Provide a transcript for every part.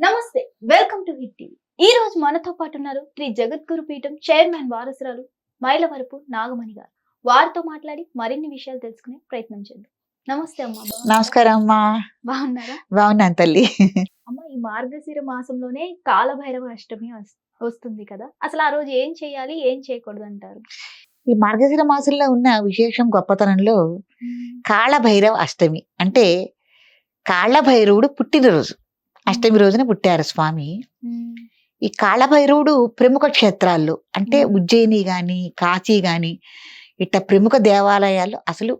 నమస్తే welcome to hit TV. ఈ రోజు మనతో పాటు ఉన్నారు శ్రీ జగద్గురు పీఠం చైర్మన్ వారసురాలు మైలవరపు నాగమణి గారు. వారితో మాట్లాడి మరిన్ని విషయాలు తెలుసుకునే ప్రయత్నం చేద్దాం. నమస్తే అమ్మా? నమస్కారం అమ్మా. బాగున్నారా? బాగున్నాను తల్లి. అమ్మ ఈ మార్గశిర మాసంలోనే కాలభైరవ అష్టమి వస్- వస్తుంది కదా? అసలు ఆ రోజు ఏం చేయాలి ఏం చేయకూడదు అంటారు? ఈ మార్గశిర మాసంలో ఉన్న విశేషం గొప్పతనంలో కాళభైరవ అష్టమి అంటే కాళభైరవుడు పుట్టినరోజు. అష్టమి రోజున పుట్టారు స్వామి. ఈ కాళభైరవుడు ప్రముఖ క్షేత్రాల్లో అంటే. ఉజ్జయిని గాని కాశీ గాని ఇట్ట ప్రముఖ దేవాలయాలు అసలు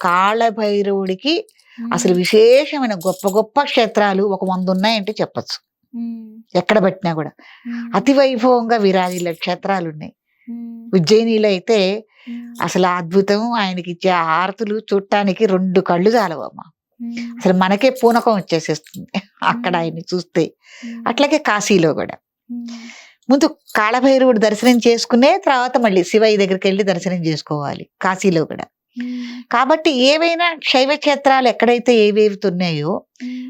కాళభైరవుడికి అసలు విశేషమైన గొప్ప గొప్ప క్షేత్రాలు ఒక వంద ఉన్నాయంటే చెప్పొచ్చు ఎక్కడ పట్టినా కూడా. అతి వైభవంగా విరాజిల్ల క్షేత్రాలు ఉన్నాయి ఉజ్జయినిలో అయితే అసలు అద్భుతం ఆయనకి ఇచ్చే హారతులు చూడటానికి రెండు కళ్ళు చాలవమ్మ. అసలు మనకే పూనకం వచ్చేసేస్తుంది. అక్కడ ఆయన్ని చూస్తే. అట్లాగే కాశీలో కూడా. ముందు కాళభైరవుడు దర్శనం చేసుకునే తర్వాత మళ్ళీ శివయ్య దగ్గరికి వెళ్ళి దర్శనం చేసుకోవాలి కాశీలో కూడా. కాబట్టి ఏవైనా శైవ క్షేత్రాలు ఎక్కడైతే ఏవేవి ఉన్నాయో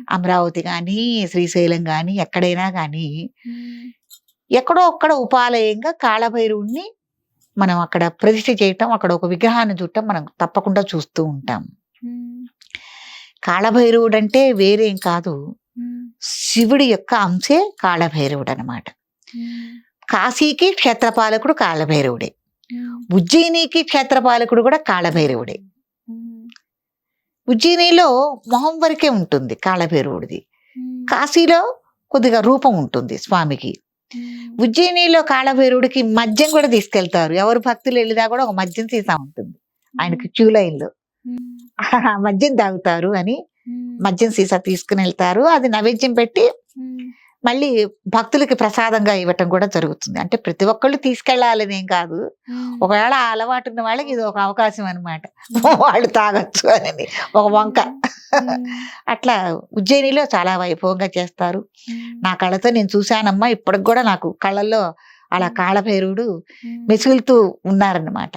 అమరావతి కానీ శ్రీశైలం కానీ ఎక్కడైనా కానీ ఎక్కడో ఒక్కడ ఉపాలయంగా కాళభైరవుడిని మనం అక్కడ ప్రతిష్ఠ చేయటం అక్కడ ఒక విగ్రహాన్ని చూడటం మనం తప్పకుండా చూస్తూ ఉంటాం. కాళభైరవుడు అంటే వేరేం కాదు. శివుడి యొక్క అంశే కాళభైరవుడు అనమాట కాశీకి క్షేత్రపాలకుడు కాళభైరవుడే. ఉజ్జయినికి క్షేత్రపాలకుడు కూడా కాళభైరవుడే. ఉజ్జయినిలో మొహం వరకే ఉంటుంది కాళభైరవుడిది. కాశీలో కొద్దిగా రూపం ఉంటుంది స్వామికి. ఉజ్జయినిలో కాళభైరవుడికి మద్యం కూడా తీసుకెళ్తారు. ఎవరు భక్తులు వెళ్ళినా కూడా ఒక మద్యం సీసా ఉంటుంది. ఆయనకి క్యూ లైన్లో ఆ మద్యం తాగుతారు అని మద్యం సీసా తీసుకుని వెళ్తారు. అది నైవేద్యం పెట్టి మళ్ళీ భక్తులకి ప్రసాదంగా ఇవ్వటం కూడా జరుగుతుంది. అంటే ప్రతి ఒక్కళ్ళు తీసుకెళ్ళాలని ఏం కాదు. ఒకవేళ ఆ అలవాటు ఉన్న వాళ్ళకి ఇది ఒక అవకాశం అన్నమాట. వాళ్ళు తాగొచ్చు అని ఒక వంక. అట్లా ఉజ్జయినిలో చాలా వైభవంగా చేస్తారు. నా కళ్ళతో నేను చూశానమ్మా ఇప్పటికి కూడా నాకు కళ్ళల్లో అలా కాళభైరుడు మెసులుతూ ఉన్నారన్నమాట.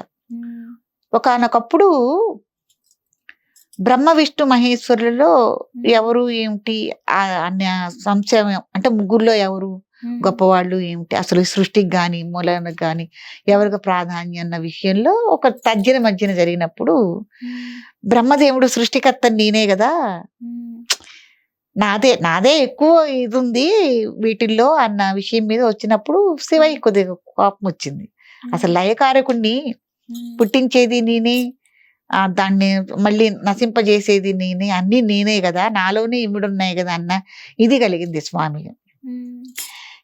ఒకనొకప్పుడు బ్రహ్మ విష్ణు మహేశ్వరులలో ఎవరు ఏమిటి ఆ అన్న సంశయం అంటే ముగ్గురులో ఎవరు గొప్పవాళ్ళు ఏమిటి? అసలు సృష్టికి కానీ మూలానికి కానీ ఎవరికి ప్రాధాన్యం అన్న విషయంలో ఒక తర్జన మధ్యన జరిగినప్పుడు బ్రహ్మదేవుడు సృష్టికర్త నేనే కదా. నాదే నాదే ఎక్కువ ఇది ఉంది వీటిల్లో అన్న విషయం మీద వచ్చినప్పుడు శివయ్య కొద్దిగా కోపం వచ్చింది. అసలు లయకారకుణ్ణి పుట్టించేది నేనే. దాన్ని మళ్ళీ నశింపజేసేది నేనే అన్ని నేనే కదా నాలోనే ఇమిడున్నాయి కదా అన్న ఇది కలిగింది స్వామి.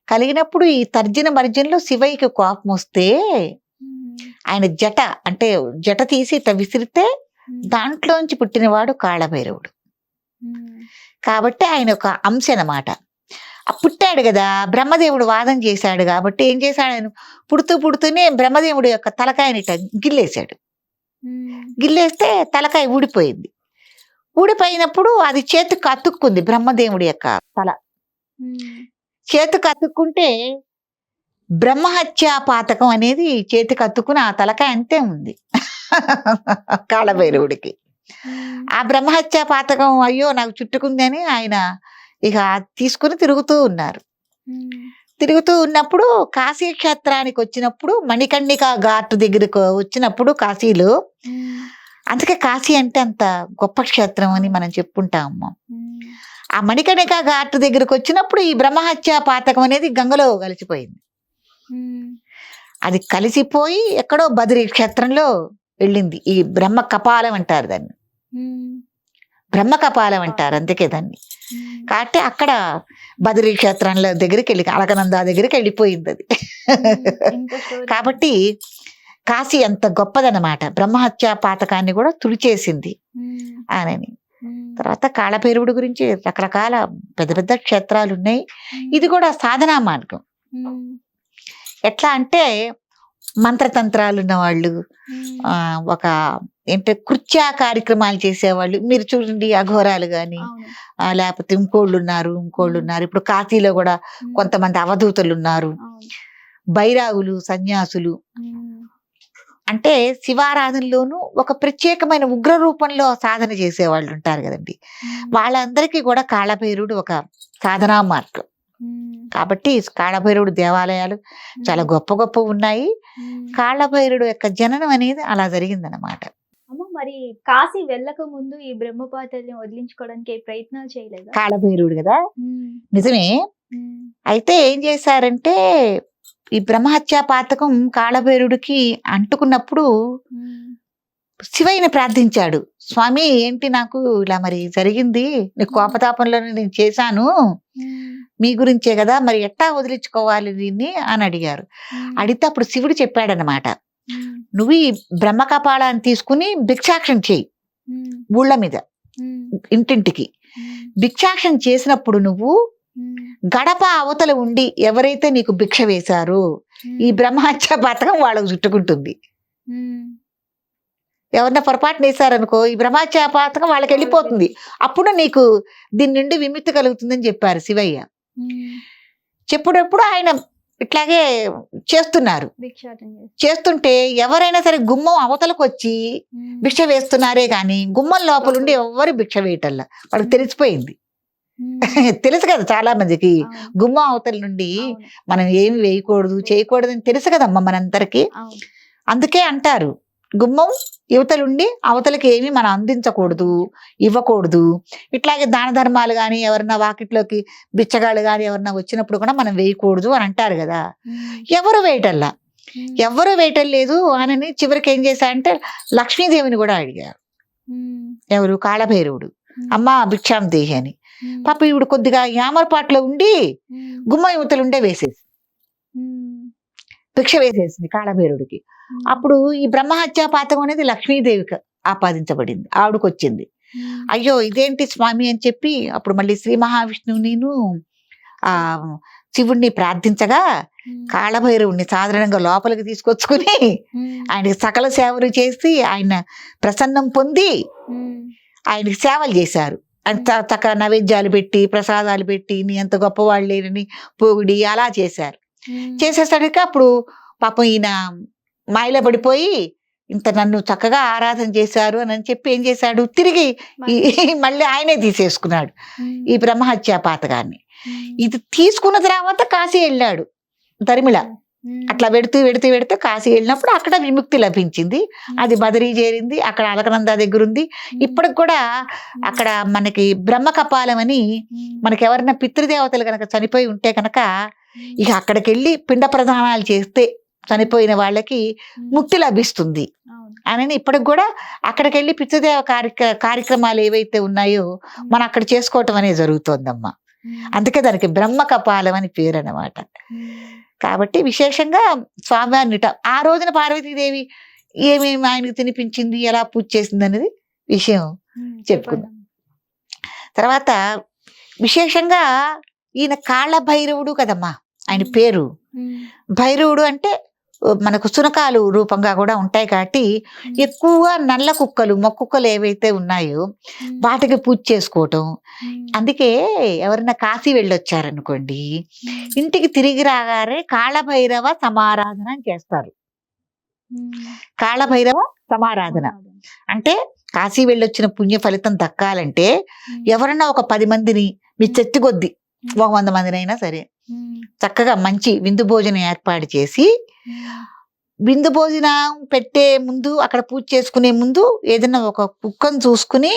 కలిగినప్పుడు ఈ తర్జన మర్జనలో శివయ్యకి కోపం వస్తే ఆయన జట అంటే జట తీసి ఇట్లా విసిరితే దాంట్లోంచి పుట్టినవాడు కాళభైరవుడు. కాబట్టి ఆయన ఒక అంశ అన్నమాట. ఆ పుట్టాడు కదా బ్రహ్మదేవుడు వాదం చేశాడు కాబట్టి ఏం చేశాడు ఆయన? పుడుతూ పుడుతూనే బ్రహ్మదేవుడు యొక్క తలకాయని గిల్లేశాడు. గిల్లేస్తే తలకాయ ఊడిపోయింది. ఊడిపోయినప్పుడు అది చేతికి అతుక్కుంది బ్రహ్మదేవుడి యొక్క తల. చేతికి అతుక్కుంటే బ్రహ్మహత్యా పాతకం అనేది చేతికి అతుక్కుని ఆ తలకాయ అంతే ఉంది. కాళభైరవుడికి. ఆ బ్రహ్మహత్యా పాతకం అయ్యో నాకు చుట్టుకుంది అని ఆయన ఇక తీసుకుని తిరుగుతూ ఉన్నారు. తిరుగుతూ ఉన్నప్పుడు కాశీ క్షేత్రానికి వచ్చినప్పుడు మణికర్ణిక ఘాట్ దగ్గరకు వచ్చినప్పుడు కాశీలో. అందుకే కాశీ అంటే అంత గొప్ప క్షేత్రం అని మనం చెప్పుకుంటాము ఆ మణికర్ణిక ఘాట్ దగ్గరకు వచ్చినప్పుడు ఈ బ్రహ్మహత్యా పాతకం అనేది గంగలో కలిసిపోయింది. అది కలిసిపోయి ఎక్కడో బదిరి క్షేత్రంలో వెళ్ళింది. ఈ బ్రహ్మ కపాలం అంటారు దాన్ని. బ్రహ్మ కపాలం అంటారు అందుకే దాన్ని. కాబట్టి అక్కడ బదిరీ క్షేత్రంలో దగ్గరికి వెళ్ళి అలకనంద దగ్గరికి వెళ్ళిపోయింది అది. కాబట్టి కాశీ అంత గొప్పదనమాట బ్రహ్మహత్యా పాతకాన్ని కూడా తుడిచేసింది అని తర్వాత కాళభైరవుడి గురించి రకరకాల పెద్ద పెద్ద క్షేత్రాలు ఉన్నాయి. ఇది కూడా సాధనా మార్గం. ఎట్లా అంటే మంత్రతంత్రాలు ఉన్న వాళ్ళు ఆ, ఒక ఏంటంటే కృత్యా కార్యక్రమాలు చేసేవాళ్ళు. మీరు చూడండి అఘోరాలు కానీ లేకపోతే ఇంకోళ్ళు ఉన్నారు ఇంకోళ్ళు ఉన్నారు ఇప్పుడు కాశీలో కూడా కొంతమంది అవధూతలు ఉన్నారు బైరాగులు సన్యాసులు. అంటే శివారాధనలోనూ ఒక ప్రత్యేకమైన ఉగ్ర రూపంలో సాధన చేసే వాళ్ళు ఉంటారు కదండి వాళ్ళందరికీ కూడా కాళభైరుడు ఒక సాధనా మార్గం. కాబట్టి కాళభైరవుడు దేవాలయాలు చాలా గొప్ప గొప్ప ఉన్నాయి. కాళభైరుడు యొక్క జననం అనేది అలా జరిగిందనమాట అమ్మ మరి కాశీ వెళ్ళక ముందు ఈ బ్రహ్మపాతల్యం వదిలించుకోవడానికి ప్రయత్నాలు చేయలేదా? కాళభైరుడు కదా? నిజమే. అయితే ఏం చేశారంటే ఈ బ్రహ్మహత్యా పాతకం కాళభైరుడికి అంటుకున్నప్పుడు శివయ్యని ప్రార్థించాడు. స్వామి ఏంటి నాకు ఇలా మరి జరిగింది? నీ కోపతాపంలోనే నేను చేశాను. మీ గురించే కదా మరి ఎట్టా వదిలించుకోవాలి దీన్ని? అని అడిగారు. అడిగితే అప్పుడు శివుడు చెప్పాడనమాట నువ్వు ఈ బ్రహ్మ కపాలాన్ని తీసుకుని భిక్షాక్షం చేయి ఊళ్ళ మీద ఇంటింటికి. భిక్షాక్షం చేసినప్పుడు నువ్వు గడప అవతల ఉండి ఎవరైతే నీకు భిక్ష వేశారో ఈ బ్రహ్మహత్య పథకం వాళ్ళకు చుట్టుకుంటుంది. ఎవరన్నా పొరపాటున వేశారనుకో ఈ బ్రహ్మహత్య పథకం వాళ్ళకి వెళ్ళిపోతుంది. అప్పుడు నీకు దీని నుండి విముక్తి కలుగుతుందని చెప్పారు శివయ్య. చెప్పుడప్పుడు ఆయన ఇట్లాగే చేస్తున్నారు. చేస్తుంటే ఎవరైనా సరే గుమ్మం అవతలకు వచ్చి భిక్ష వేస్తున్నారే కానీ గుమ్మం లోపల. ఉండి ఎవ్వరు భిక్ష వేయటల్లా. వాళ్ళకి తెలిసిపోయింది. తెలుసు కదా చాలా మందికి గుమ్మం అవతల నుండి మనం ఏమి వేయకూడదు చేయకూడదు అని తెలుసు కదమ్మా మనందరికి. అందుకే అంటారు. గుమ్మం యువతలుండి అవతలకి ఏమి మనం అందించకూడదు ఇవ్వకూడదు. ఇట్లాగే దాన ధర్మాలు కానీ ఎవరన్నా వాకిట్లోకి బిచ్చగాళ్ళు కానీ ఎవరన్నా వచ్చినప్పుడు కూడా మనం వేయకూడదు అని అంటారు కదా. ఎవరు వేయటల్లా? ఎవరు వేయటం లేదు అని చివరికి ఏం చేశారంటే లక్ష్మీదేవిని కూడా అడిగారు. ఎవరు? కాళభైరవుడు. అమ్మ భిక్షాం దేహి అని. పాప ఈవిడ కొద్దిగా యామరపాట్లో ఉండి గుమ్మ యువతలుండే వేసేసి భిక్ష వేసేసింది కాళభైరుడికి. అప్పుడు ఈ బ్రహ్మహత్యా పాతకం అనేది లక్ష్మీదేవికి ఆపాదించబడింది ఆవిడకి వచ్చింది అయ్యో ఇదేంటి స్వామి అని చెప్పి అప్పుడు మళ్ళీ శ్రీ మహావిష్ణువు నేను ఆ శివుణ్ణి ప్రార్థించగా కాళభైరవుణ్ణి సాధారణంగా లోపలికి తీసుకొచ్చుకుని ఆయనకి సకల సేవలు చేసి ఆయన ప్రసన్నం పొంది ఆయనకి సేవలు చేశారు. అంత చక్కగా నైవేద్యాలు పెట్టి ప్రసాదాలు పెట్టి నీ అంత గొప్పవాళ్ళు లేరని పొగిడి అలా చేశారు. చేసేసరికి అప్పుడు పాపం ఈయన మాయలో పడిపోయి ఇంత నన్ను చక్కగా ఆరాధన చేశారు అని చెప్పి ఏం చేశాడు? తిరిగి ఈ- మళ్ళీ. ఆయనే తీసేసుకున్నాడు. ఈ బ్రహ్మహత్యా పాతకాన్ని. ఇది తీసుకున్న తర్వాత కాశీ వెళ్ళాడు. ధర్మిళ. ఉమ్, అట్లా పెడుతూ పెడుతూ పెడితే కాశీ వెళ్ళినప్పుడు అక్కడ విముక్తి లభించింది. అది బదరీ చేరింది. అక్కడ అలకనంద దగ్గర ఉంది ఇప్పటికి కూడా అక్కడ మనకి బ్రహ్మ కపాలం అని మనకి ఎవరైనా పితృదేవతలు కనుక చనిపోయి ఉంటే కనుక ఇక అక్కడికి వెళ్ళి పిండ ప్రదానాలు చేస్తే చనిపోయిన వాళ్ళకి ముక్తి లభిస్తుంది. అని ఇప్పటికి కూడా అక్కడికి వెళ్ళి పితృదేవ కార్యక్ర కార్యక్రమాలు ఏవైతే ఉన్నాయో మనం అక్కడ చేసుకోవటం అనేది జరుగుతోందమ్మా. అందుకే దానికి బ్రహ్మ కపాలం అని పేరు అన్నమాట కాబట్టి విశేషంగా స్వామివారిని ఆ రోజున పార్వతీదేవి ఏమేమి ఆయనకు తినిపించింది ఎలా పూజ చేసింది అనేది విషయం చెప్పుకుందాం. తర్వాత విశేషంగా ఈయన కాళ్ళ భైరవుడు కదమ్మా ఆయన పేరు. భైరవుడు అంటే మనకు సునకాలు రూపంగా కూడా ఉంటాయి కాబట్టి ఉమ్, ఎక్కువగా నల్ల కుక్కలు మొక్కుక్కలు ఏవైతే ఉన్నాయో ఉమ్, వాటికి పూజ చేసుకోవటం. ఉమ్, అందుకే ఎవరైనా కాశీ వెళ్ళొచ్చారనుకోండి ఇంటికి తిరిగి రాగానే కాళభైరవ సమారాధన అని చేస్తారు. కాళభైరవ సమారాధన. అంటే కాశీ వెళ్ళొచ్చిన పుణ్య ఫలితం దక్కాలంటే ఎవరన్నా ఒక పది మందిని మీ చెత్తి కొద్ది ఒక వంద మందినైనా సరే. చక్కగా మంచి విందు భోజనం ఏర్పాటు చేసి విందు భోజనం పెట్టే ముందు అక్కడ పూజ చేసుకునే ముందు ఏదైనా ఒక కుక్కను చూసుకుని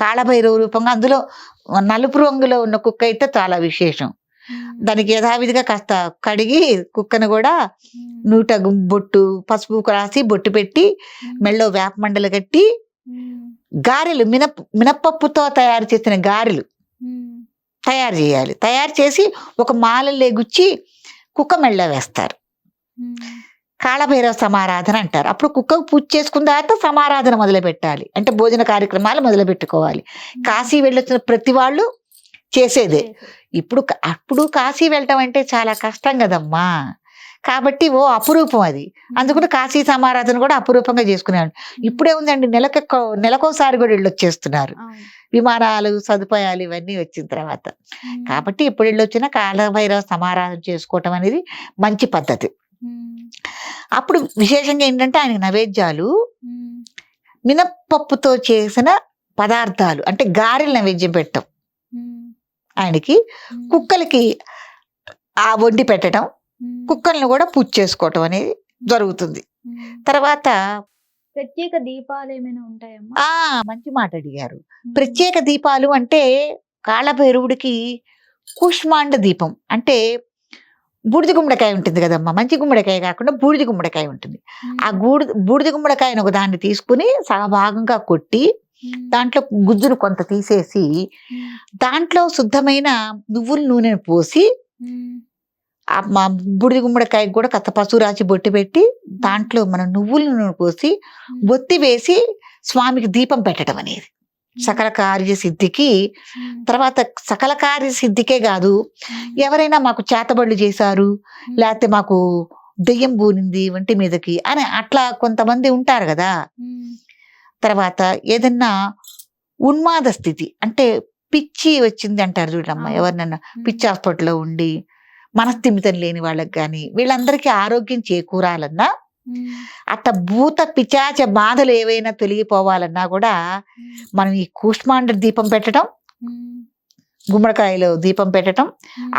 కాళభైరవ రూపంగా అందులో నలుపు రంగులో ఉన్న కుక్క అయితే చాలా విశేషం. దానికి యథావిధిగా కాస్త కడిగి కుక్కను కూడా నూట బొట్టు పసుపు రాసి బొట్టు పెట్టి మెళ్ళో వేప మండలు కట్టి గారెలు మినప్ మినపప్పుతో తయారు చేసిన గారెలు. తయారు చేయాలి. తయారు చేసి ఒక మాలలే గుచ్చి కుక్క మెళ్ళ వేస్తారు. కాళభైరవ సమారాధన అంటారు. అప్పుడు కుక్కకు పూజ చేసుకున్న తర్వాత సమారాధన మొదలు పెట్టాలి. అంటే భోజన కార్యక్రమాలు మొదలు పెట్టుకోవాలి. కాశీ వెళ్ళొచ్చిన ప్రతి వాళ్ళు చేసేదే. ఇప్పుడు అప్పుడు కాశీ వెళ్ళటం అంటే చాలా కష్టం కదమ్మా. కాబట్టి ఓ అపురూపం అది. అందుకని కాశీ సమారాధన కూడా అపురూపంగా చేసుకునేవాడు ఇప్పుడే ఉందండి నెలక నెలకోసారి కూడా వెళ్ళొచ్చేస్తున్నారు అవును. విమానాలు సదుపాయాలు ఇవన్నీ వచ్చిన తర్వాత. కాబట్టి ఇప్పుడు వెళ్ళొచ్చినా కాలభైరవ సమారాధన చేసుకోవటం అనేది మంచి పద్ధతి. అప్పుడు విశేషంగా ఏంటంటే ఆయనకి నైవేద్యాలు మినప్పప్పుతో చేసిన పదార్థాలు అంటే గారెలు నైవేద్యం పెట్టం ఉమ్, ఆయనకి కుక్కలకి ఆ వండి పెట్టడం కుక్కల్ని కూడా పూజ చేసుకోవటం అనేది జరుగుతుంది. తర్వాత ప్రత్యేక దీపాలు ఏమైనా ఉంటాయమ్మా? మంచి మాట అడిగారు. ప్రత్యేక దీపాలు అంటే కాళభైరవుడికి కూష్మాండ దీపం అంటే బూడిద గుమ్మడికాయ ఉంటుంది కదమ్మా మంచి గుమ్మడికాయ కాకుండా బూడిద గుమ్మడికాయ ఉంటుంది. ఆ గూడి బూడిద గుమ్మడికాయను ఒక దాన్ని తీసుకుని సగభాగంగా కొట్టి దాంట్లో గుజ్జును కొంత తీసేసి దాంట్లో శుద్ధమైన నువ్వుల నూనెను పోసి మా బూడిద గుమ్మడికాయకు కూడా కథ పసుపు రాచి బొట్టి పెట్టి దాంట్లో మనం నువ్వుల నూనె పోసి బొత్తి వేసి స్వామికి దీపం పెట్టడం అనేది. సకల కార్య సిద్ధికి తర్వాత సకల కార్య సిద్ధికే కాదు ఎవరైనా మాకు చేతబడులు చేశారు లేకపోతే మాకు దెయ్యం బూనింది ఒంటి మీదకి అని అట్లా కొంతమంది ఉంటారు కదా. తర్వాత ఏదన్నా ఉన్మాద స్థితి అంటే పిచ్చి వచ్చింది అంటారు చూడమ్మా. ఎవరినన్నా పిచ్చి హాస్పిటల్లో ఉండి మనస్థిమితం లేని వాళ్ళకి కానీ వీళ్ళందరికీ ఆరోగ్యం చేకూరాలన్నా అట్ట భూత పిచాచ బాధలు ఏవైనా తొలగిపోవాలన్నా కూడా మనం ఈ కూష్మాండ దీపం పెట్టడం గుమ్మడికాయలో దీపం పెట్టడం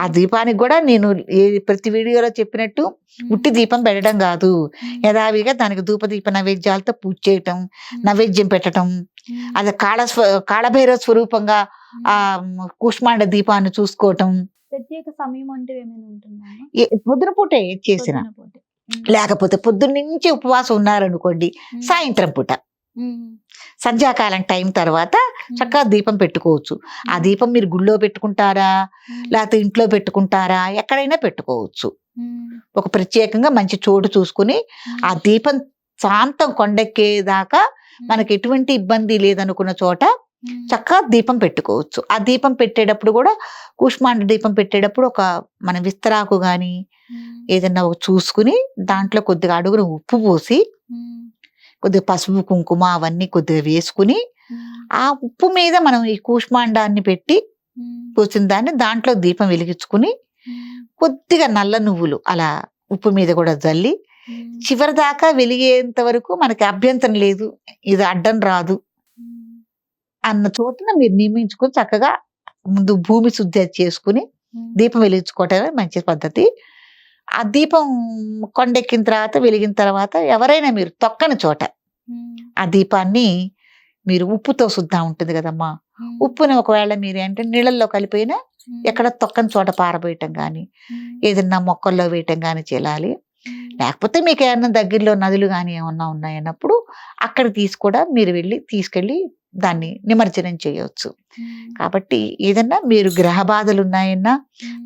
ఆ దీపానికి కూడా నేను ఏ ప్రతి వీడియోలో చెప్పినట్టు ఉట్టి దీపం పెట్టడం కాదు. యథావిగా దానికి ధూపదీప నైవేద్యాలతో పూజ చేయటం నైవేద్యం పెట్టడం అది కాళ కాళభైరవ స్వరూపంగా. ఆ కూష్మాండ దీపాన్ని చూసుకోవటం ప్రత్యేక సమయం అంటూ ఏమైనా ఉంటుందా ఏ- పొద్దున పూట ఏది చేసిన. లేకపోతే పొద్దున్న నుంచి ఉపవాసం ఉన్నారనుకోండి సాయంత్రం పూట. సంధ్యాకాలం టైం తర్వాత చక్కగా దీపం పెట్టుకోవచ్చు. ఆ దీపం మీరు గుళ్ళో పెట్టుకుంటారా? లేకపోతే ఇంట్లో పెట్టుకుంటారా? ఎక్కడైనా పెట్టుకోవచ్చు. ఒక ప్రత్యేకంగా మంచి చోటు చూసుకుని ఆ దీపం శాంతం కొండెక్కేదాకా మనకి ఎటువంటి ఇబ్బంది లేదనుకున్న చోట చక్కగా దీపం పెట్టుకోవచ్చు. ఆ దీపం పెట్టేటప్పుడు కూడా కూష్మాండ దీపం పెట్టేటప్పుడు ఒక మన విస్తరాకు గాని ఉమ్, ఏదన్నా చూసుకుని దాంట్లో కొద్దిగా అడుగున ఉప్పు పోసి కొద్దిగా పసుపు కుంకుమ అవన్నీ కొద్దిగా వేసుకుని ఆ ఉప్పు మీద మనం ఈ కూష్మాండాన్ని పెట్టి పోసిన దాన్ని దాంట్లో దీపం వెలిగించుకుని కొద్దిగా నల్ల నువ్వులు అలా ఉప్పు మీద కూడా జల్లి చివరి దాకా వెలిగేంత వరకు మనకి అభ్యంతరం లేదు. ఇది అడ్డం రాదు. అన్న చోటున మీరు నియమించుకొని చక్కగా ముందు భూమి శుద్ధి చేసుకుని దీపం వెలిగించుకోవటమే మంచి పద్ధతి. ఆ దీపం కొండెక్కిన తర్వాత వెలిగిన తర్వాత ఎవరైనా మీరు తొక్కని చోట ఆ దీపాన్ని మీరు ఉప్పుతో శుద్ధ ఉంటుంది కదమ్మా. ఉప్పుని ఒకవేళ మీరు అంటే నీళ్ళల్లో కలిపోయినా ఎక్కడ తొక్కని చోట పారబోయటం కానీ ఏదన్నా మొక్కల్లో వేయటం కానీ చేయాలి. లేకపోతే మీకు ఏమన్నా దగ్గరలో నదులు కానీ ఏమన్నా ఉన్నాయన్నప్పుడు అక్కడ తీసి కూడా మీరు వెళ్ళి తీసుకెళ్ళి దాన్ని నిమజ్జనం చేయవచ్చు కాబట్టి ఏదన్నా మీరు గ్రహ బాధలు ఉన్నాయన్నా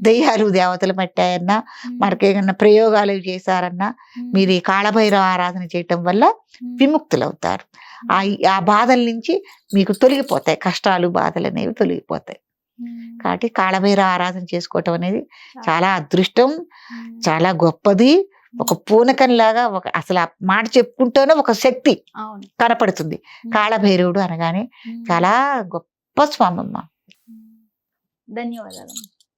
దయ్యాలు దేవతలు పట్టాయన్నా ఉమ్, మనకి ఏదన్నా ప్రయోగాలు చేశారన్నా మీరు ఈ కాళభైరవ ఆరాధన చేయటం వల్ల విముక్తులవుతారు. ఆ ఆ బాధల నుంచి మీకు తొలగిపోతాయి. కష్టాలు బాధలు అనేవి తొలగిపోతాయి. కాబట్టి కాళభైరవ ఆరాధన చేసుకోవటం అనేది చాలా- అదృష్టం చాలా గొప్పది. ఒక పూనకం లాగా ఒక అసలు ఆ మాట చెప్పుకుంటూనే ఒక శక్తి కనపడుతుంది. కాళభైరవుడు అనగానే చాలా గొప్ప స్వామి అమ్మ ఉమ్, ధన్యవాదాలు.